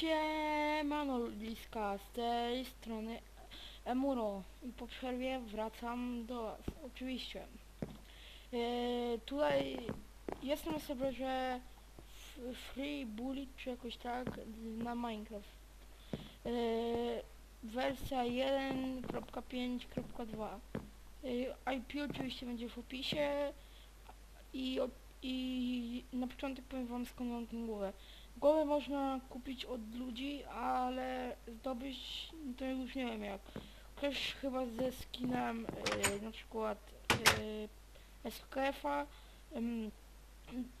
Siemano ludziska, z tej strony Emuro i po przerwie wracam do was, oczywiście. E, tutaj jestem na serwerze Free Bullet czy jakoś tak na Minecraft. E, wersja 1.5.2 e, IP oczywiście będzie w opisie i, o- i na początek powiem wam skąd mam tę głowę. Głowę można kupić od ludzi, ale zdobyć to już nie wiem jak. Ktoś chyba ze skinem y, na przykład y, SKF-a ym,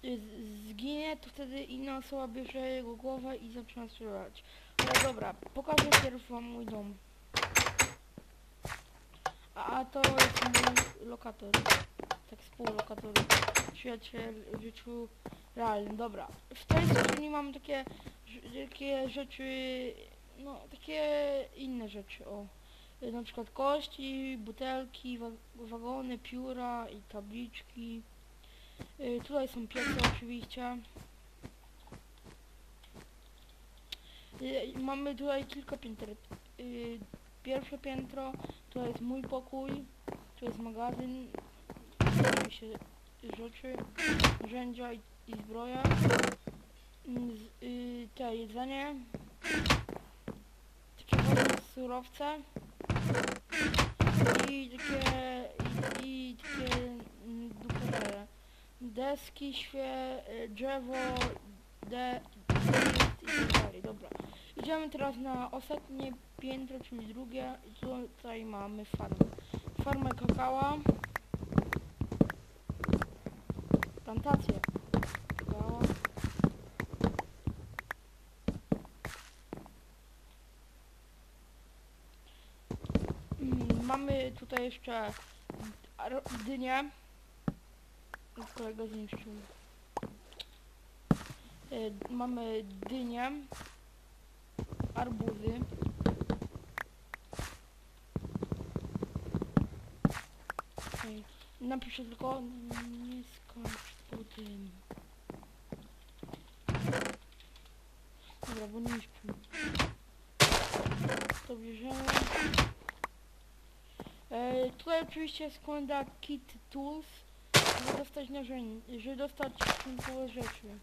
y, z- zginie, to wtedy inna osoba bierze jego głowę i zaczyna strzelać. Ale dobra, pokażę pierw wam mój dom. A to jest mój lokator. Tak współlokator. Przyjaciel w życiu realnym. Dobra. W tej skrzyni mam takie, takie rzeczy, no takie inne rzeczy, o. Na przykład kości, butelki, wa wagony, pióra i tabliczki. Y, tutaj są piece oczywiście. Y, mamy tutaj kilka pięter. Y, pierwsze piętro to jest mój pokój, tu jest magazyn, tu się rzeczy, narzędzia i, i zbroja, Mm, z, y, te jedzenie, surowce i takie, i, i takie mm, duperele. Deski, świe, y, drzewo, de, i tak dalej, dobra. Idziemy teraz na ostatnie piętro, czyli drugie i tutaj mamy farmę. Farmę kakała. Plantację kakao. Mm, Mamy tutaj jeszcze dynię. Kolega zniszczył. E, Mamy dynię. Arbuzy. Napiszę tylko nie po tym. Dobra, bo niszczył. To bierzemy. E, tutaj oczywiście komenda kit tools, żeby dostać narzędzie, żeby dostać kilkowe rzeczy.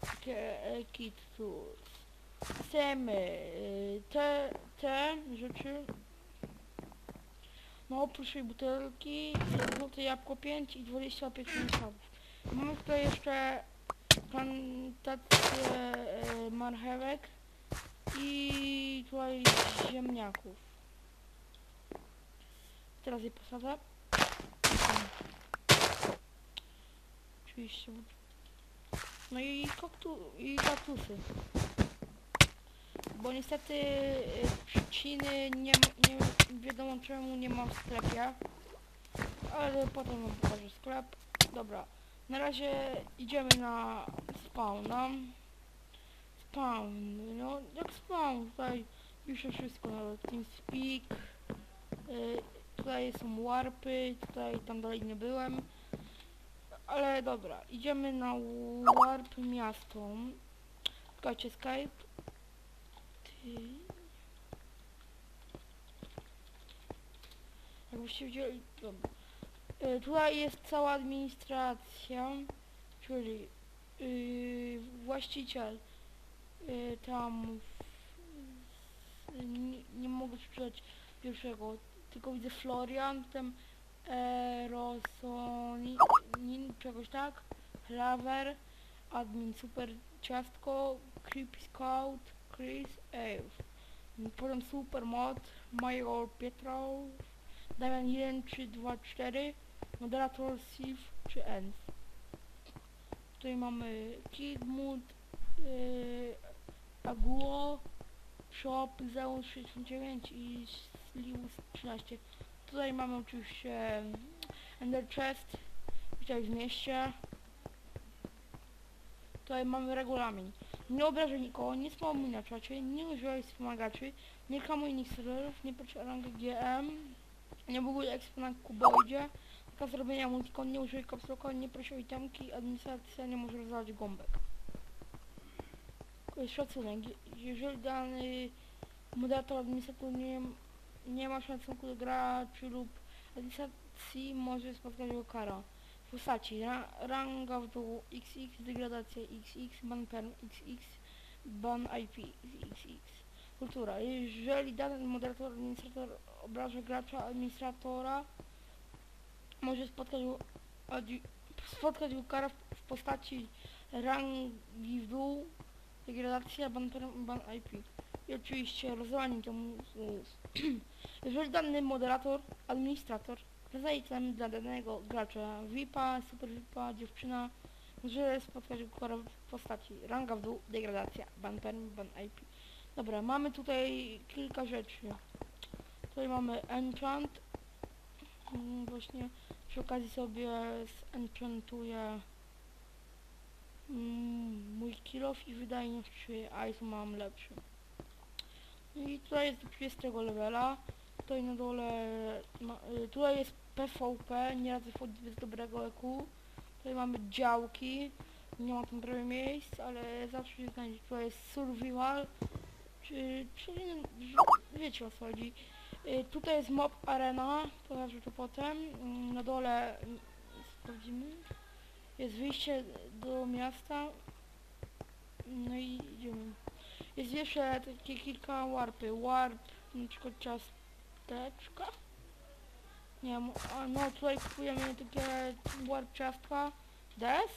Takie e, kit tools. Chcemy e, te, te rzeczy. No oprócz tej butelki, złote jabłko 5 i 25 sadzów. Mamy tutaj jeszcze plantację e, marchewek i tutaj ziemniaków. Teraz je posadzę. Oczywiście. No i, kaktu i kaktusy. Bo niestety y, trzciny nie, nie wiadomo czemu nie ma w sklepie. Ale potem wam pokażę sklep. Dobra. Na razie idziemy na spawna. Spawn. No jak spawn. Tutaj piszę wszystko. Nawet TeamSpeak. Y, tutaj są warpy. Tutaj tam dalej nie byłem. Ale dobra. Idziemy na warp miasto. Czekajcie Skype. Ty. Jakbyście widzieli, dobra. Y, tutaj jest cała administracja, czyli y, właściciel y, tam w, nie, nie mogę przeczytać pierwszego, tylko widzę Florian, potem Erosonin, czegoś tak, Klaver, admin super ciastko, Creepy Scout, Chris Ave. Potem Supermod, Major Pietrow, Damian 1, 3, 2, 4, Moderator Sif czy Enz. Tutaj mamy Kidmood, yy, Aguo, Shop, Zeus 69 i Slius 13. Tutaj mamy oczywiście Ender Chest, witaj w mieście. Tutaj mamy regulamin. Nie obrażaj nikogo, nie spamuj na czacie, nie używaj wspomagaczy, nie kamuj innych serwerów, nie patrz rangę GM, nie buguj expo na kuboidzie, zakaz zrobienia multicon, nie używaj kapsloka, nie prosi o itemki, administracja nie może rozwalać gąbek. szacunek. Jeżeli dany moderator administrator nie, nie ma szacunku do graczy lub administracji, może spotkać go kara. W postaci ra, ranga w dół XX, degradacja XX, ban perm XX, ban IP XX. Kultura. Jeżeli dany moderator administrator obraża gracza administratora, może spotkać spotkać kara w, postaci rangi w dół, degradacja, ban, ban IP. I oczywiście rozwiązanie temu Jeżeli dany moderator, administrator tam dla danego gracza VIPa, super VIPa, dziewczyna, może spotkać go kara w postaci ranga w dół, degradacja, ban perm, ban IP. Dobra, mamy tutaj kilka rzeczy. Tutaj mamy enchant. Mm, Właśnie przy okazji sobie zenchantuję mm, mój kilof i wydajność ice mam lepszy. I tutaj jest do 30 levela. Tutaj na dole y, tutaj jest PvP, nie radzę wchodzić bez dobrego EQ. Tutaj mamy działki. Nie ma tam prawie miejsc, ale zawsze się znajdzie. Tutaj jest survival, czy, czyli no, wiecie o co chodzi. Y, tutaj jest mob arena, pokażę to potem. Mm, Na dole mm, sprawdzimy. Jest wyjście do miasta. No i idziemy. Jest jeszcze takie kilka warpy. Warp, na przykład ciasteczka. Nie wiem, no tutaj kupujemy takie warp ciastka. Des?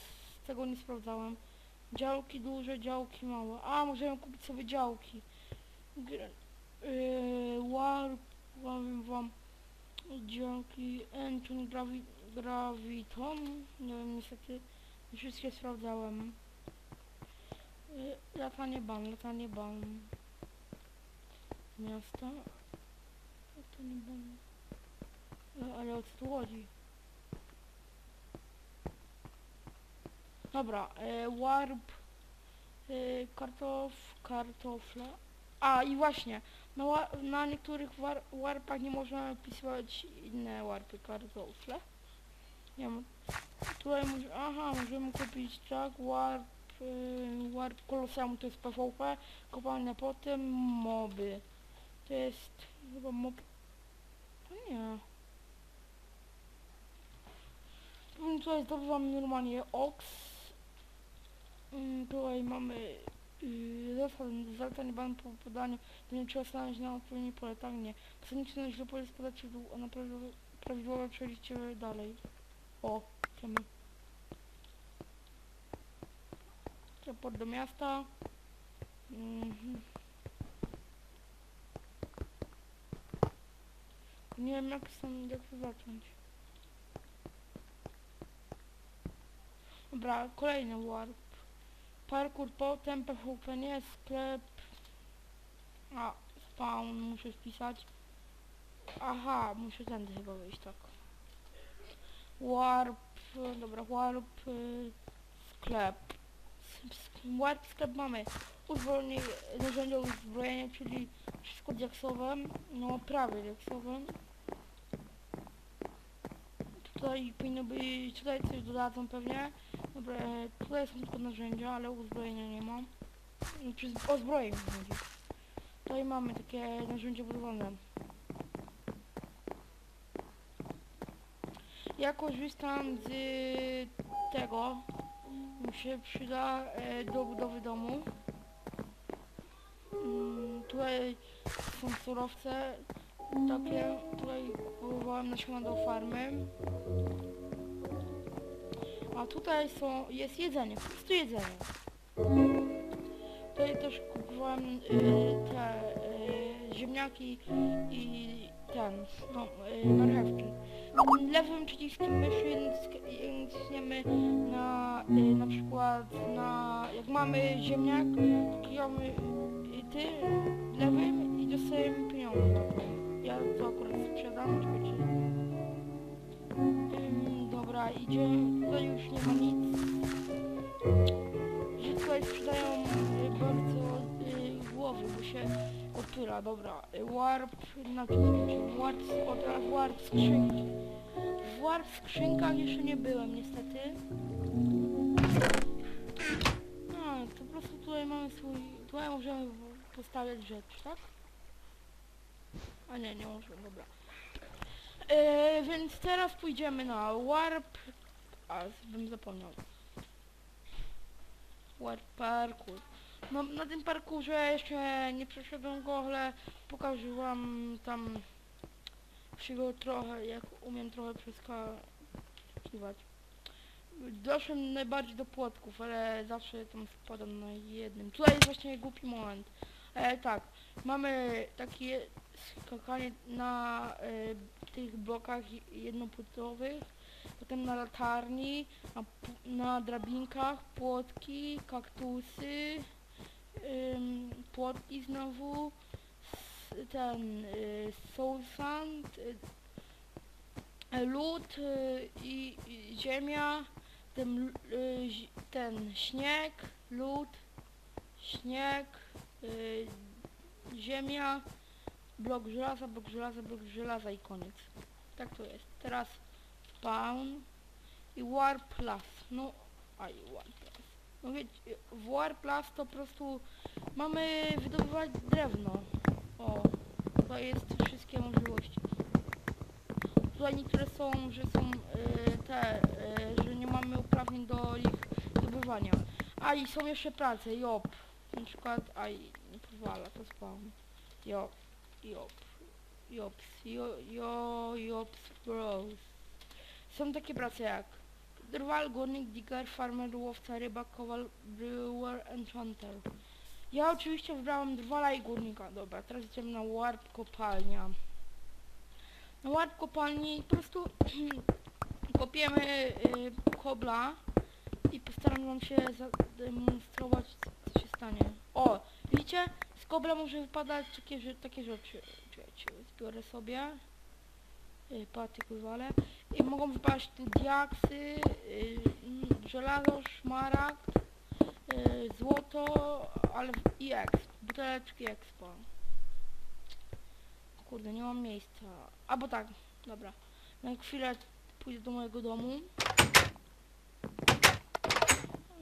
Tego nie sprawdzałem. Działki duże, działki małe. A, możemy kupić sobie działki. Gr yy, warp, powiem wam, działki Enchant gravi Graviton. Nie wiem, niestety, nie wszystkie sprawdzałem. Y, Latanie ban, latanie ban. Miasta. Latanie ban. E, Ale o co tu chodzi? Dobra, e, warp, e, kartof, kartofla. A i właśnie, na, wa- na niektórych war, warpach nie można wpisywać inne warpy kartofle. Nie wiem, tutaj może, aha, możemy kupić tak, warp, y, warp koloseum to jest PvP, kopalnia potem, moby. To jest chyba mob... A nie. Tutaj zdobywamy normalnie ox. Mm, Tutaj mamy zasad zalecanie ban po podaniu. To nie trzeba stanąć na odpowiednie pole, tak nie. Piosenniczy na źle pole spadać w dół, a na prawidłowe, prawidłowe przejście dalej. O, chcemy. Teleport do miasta. Mhm. Nie wiem jak, sam, jak to zacząć. Dobra, kolejny warp. Parkour potem, PvP nie, sklep. A, spawn muszę spisać. Aha, muszę tędy chyba wyjść, tak. Warp, dobra, warp, y, sklep. Warp, sklep mamy. Uzbrojenie, narzędzia uzbrojenia, czyli wszystko diaksowe, no prawie diaksowe. Tutaj powinno być, tutaj coś dodadzą pewnie. Dobra, e, tutaj są tylko narzędzia, ale uzbrojenia nie mam. Znaczy z- o zbrojeniu chodzi. Tutaj mamy takie narzędzia budowlane. Ja korzystam z tego. Mi się przyda e, do budowy domu. Mm, tutaj są surowce takie. Tutaj kupowałem nasiona do farmy. A tutaj są, jest jedzenie, po prostu jedzenie. Tutaj też kupowałem y, te y, ziemniaki i ten, no, y, marchewki. Lewym przyciskiem myszy naciśniemy na, y, na przykład na, jak mamy ziemniak, klikamy y, ty lewym i dostajemy pieniądze. Ja to akurat sprzedam, czekajcie. Ym, dobra, idzie, tutaj już nie ma nic. Że tutaj sprzedają y, bardzo y, głowy, bo się opyla, dobra. Warp, na co skończyłem? Warp, o teraz warp skrzynki. W warp skrzynkach jeszcze nie byłem niestety. No, to po prostu tutaj mamy swój... Tutaj możemy postawiać rzeczy, tak? A nie, nie możemy, dobra. E, więc teraz pójdziemy na Warp... A, bym zapomniał. Warp Parkour. No, na tym parkurze jeszcze nie przeszedłem go, ale pokażę wam tam wszystkiego trochę, jak umiem trochę przeskakiwać. Doszłem najbardziej do płotków, ale zawsze tam spadam na jednym. Tutaj jest właśnie głupi moment. E, tak, mamy takie skakanie na e, tych blokach jednopłytowych, potem na latarni, na, na drabinkach, płotki, kaktusy, ym, płotki znowu, s- ten y, soul sand, y, lód y, i, ziemia, ten, y, ten śnieg, lód, śnieg, y, ziemia, blok żelaza, blok żelaza, blok żelaza i koniec. Tak to jest. Teraz spawn i warp plus. No, a i warp plus. No wiecie, w warp plus to po prostu mamy wydobywać drewno. O, to jest wszystkie możliwości. Tutaj niektóre są, że są y, te, y, że nie mamy uprawnień do ich zdobywania. A i są jeszcze prace, job. Na przykład, aj, nie pozwala, to spawn. Job, job, jobs, jo, jo, jobs bros. Są takie prace jak drwal, górnik, digger, farmer, łowca, rybak, kowal, brewer, enchanter. Ja oczywiście wybrałem drwala i górnika. Dobra, teraz idziemy na warp kopalnia. Na warp kopalni po prostu kopiemy y, kobla i postaram wam się zademonstrować co się stanie. O, widzicie? Z kobla może wypadać takie, takie rzeczy. Czekajcie, zbiorę sobie. Y, patyk wywalę. I mogą wypaść diaksy, y, mm, żelazo, szmaragd, y, złoto, ale i exp, buteleczki expa. Kurde, nie mam miejsca. Albo tak, dobra. Na chwilę pójdę do mojego domu.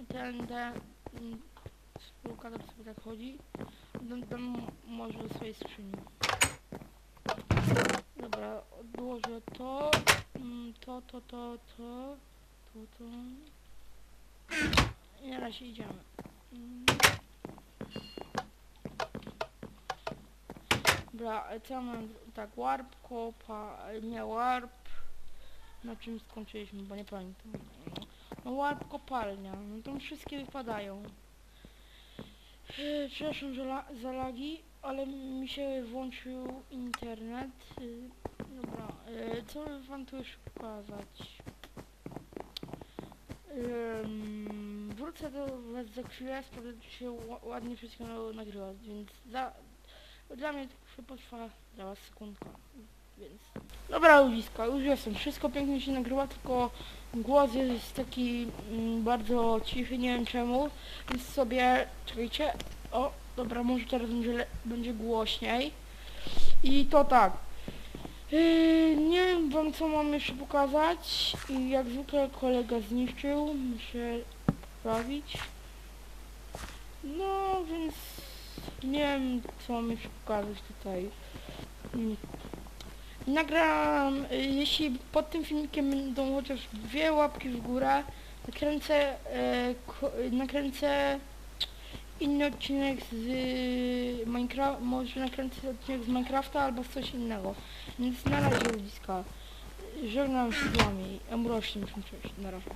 Ten, ten, współlokator sobie tak chodzi. Dam, dam może do swojej skrzyni. Dobra, odłożę to, mm, to, to, to, to, to, to. I na razie idziemy. Mm. Dobra, co mam? Tak, warp, kopa, e, nie warp. Na czym skończyliśmy, bo nie pamiętam. No warp, kopalnia, no to wszystkie wypadają. E, Przepraszam za, za lagi, ale mi się włączył internet. Y, Dobra, e, co wam tu jeszcze pokazać? Wrócę do was za chwilę, sprawdzę czy się ła- ładnie wszystko nagrywa, więc za, dla mnie to potrwa dla was sekundka, więc... Dobra ludziska, już jestem, wszystko pięknie się nagrywa, tylko głos jest taki mm, bardzo cichy, nie wiem czemu, więc sobie, czekajcie, o, dobra, może teraz będzie, będzie głośniej. I to tak. Yy, nie wiem wam co mam jeszcze pokazać. I jak zwykle kolega zniszczył. Muszę poprawić. No więc nie wiem co mam jeszcze pokazać tutaj. Nagram, y, jeśli pod tym filmikiem będą chociaż dwie łapki w górę, nakręcę, e, nakręcę inny odcinek z Minecraft, może nakręcę odcinek z Minecrafta albo z coś innego. Więc na razie ludziska. Żegnam się z wami. Emrośnie, cześć, na razie.